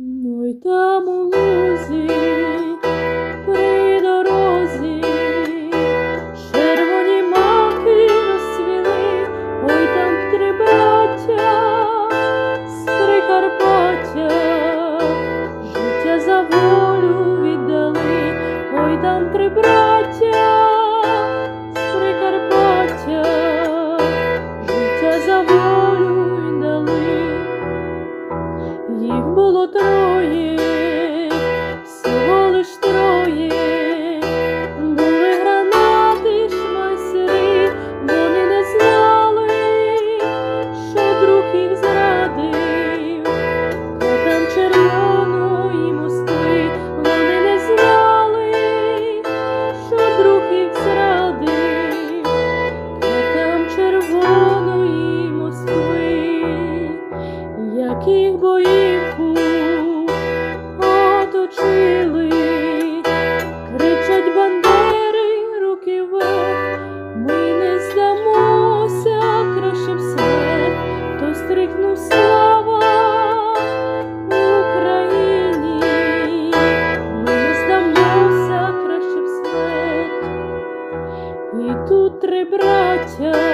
Ну там у лузі, при дорозі, червоні маки розцвіли, ой там три браття з життя за волю віддали, там три Їх було троє, всього лиш троє, були гранати, шмайсери, вони не знали, що друг їх зрадив, котам червоної Москви, вони не знали, що друг їх зрадив, котам червоної як їх 저